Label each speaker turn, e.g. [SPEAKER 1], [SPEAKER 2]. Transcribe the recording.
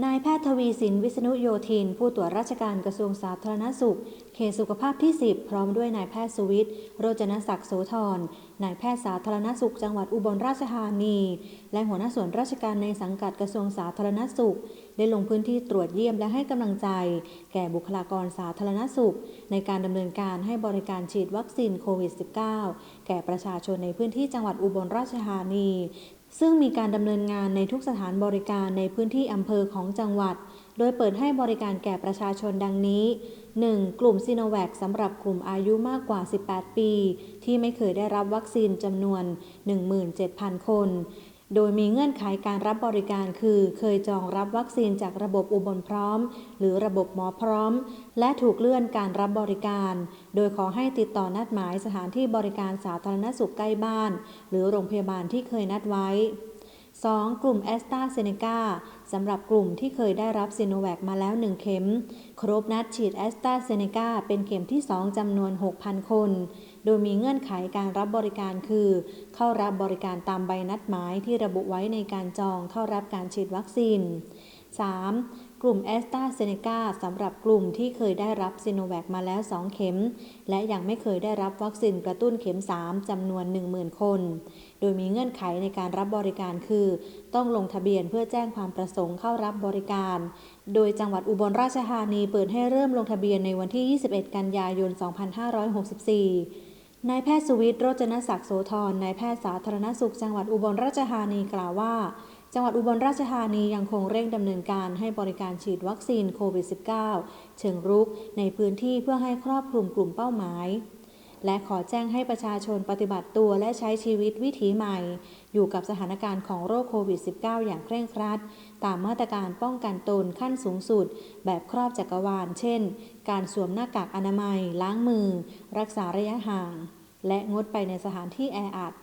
[SPEAKER 1] นายแพทย์ทวีสินวิษณุโยธิน ผู้ตรวจราชการกระทรวงสาธารณสุข เขตสุขภาพที่ 10 พร้อมด้วยนายแพทย์สุวิทย์ โรจนศักดิ์โสธร นายแพทย์สาธารณสุข จังหวัดอุบลราชธานี และหัวหน้าส่วนราชการในสังกัดกระทรวงสาธารณสุข ได้ลงพื้นที่ตรวจเยี่ยมและให้กำลังใจ แก่บุคลากรสาธารณสุข ในการดำเนินการให้บริการฉีดวัคซีนโควิด -19 แก่ประชาชนในพื้นที่จังหวัดอุบลราชธานี ซึ่งมีการดำเนินงานในทุกสถานบริการในพื้นที่อำเภอของจังหวัด โดยเปิดให้บริการแก่ประชาชนดังนี้ 1. กลุ่มซีโนแวคสำหรับกลุ่มอายุมากกว่า 18 ปี ที่ไม่เคยได้รับวัคซีนจำนวน 17,000 คน โดยมีเงื่อนไขการรับบริการคือ เคยจองรับวัคซีนจากระบบอุบลพร้อม หรือระบบหมอพร้อม และถูกเลื่อนการรับบริการ โดยขอให้ติดต่อนัดหมายสถานที่บริการสาธารณสุขใกล้บ้าน หรือโรงพยาบาลที่เคยนัดไว้ 2. กลุ่มแอสตราเซเนกาสำหรับกลุ่มที่เคยได้รับซีโนแวคมาแล้ว 1 เข็ม ครบนัดฉีดแอสตราเซเนกาเป็นเข็มที่ 2จำนวน 6,000 คน โดยมีเงื่อนไขการรับบริการคือ เข้ารับบริการตามใบนัดหมายที่ระบุไว้ในการจองเข้ารับการฉีดวัคซีน 3. กลุ่มแอสตราเซเนกาสำหรับกลุ่มที่เคยได้รับซีโนแวคมาแล้ว 2 เข็ม และยังไม่เคยได้รับวัคซีนกระตุ้นเข็ม 3 จำนวน 10,000 คน โดยมีเงื่อนไขในการรับบริการคือ ต้องลงทะเบียนเพื่อแจ้งความประสงค์เข้ารับบริการ โดยจังหวัดอุบลราชธานีเปิดให้เริ่มลงทะเบียนในวันที่ 21 กันยายน 2564นายแพทย์สุวิทย์โรจนศักดิ์โสธรนายแพทย์สาธารณสุขจังหวัดอุบลราชธานีกล่าวว่า จังหวัดอุบลราชธานียังคงเร่งดำเนินการให้บริการฉีดวัคซีนโควิด -19 เชิงรุกในพื้นที่เพื่อให้ครอบคลุมกลุ่มเป้าหมาย และขอแจ้งให้ประชาชนปฏิบัติตัวและใช้ชีวิตวิถีใหม่ อยู่กับสถานการณ์ของโรคโควิด -19 อย่างเคร่งครัด ตามมาตรการป้องกันตนขั้นสูงสุด แบบครอบจักรวาล เช่น การสวมหน้ากากอนามัย ล้างมือ รักษาระยะห่าง และงดไปในสถานที่แออัด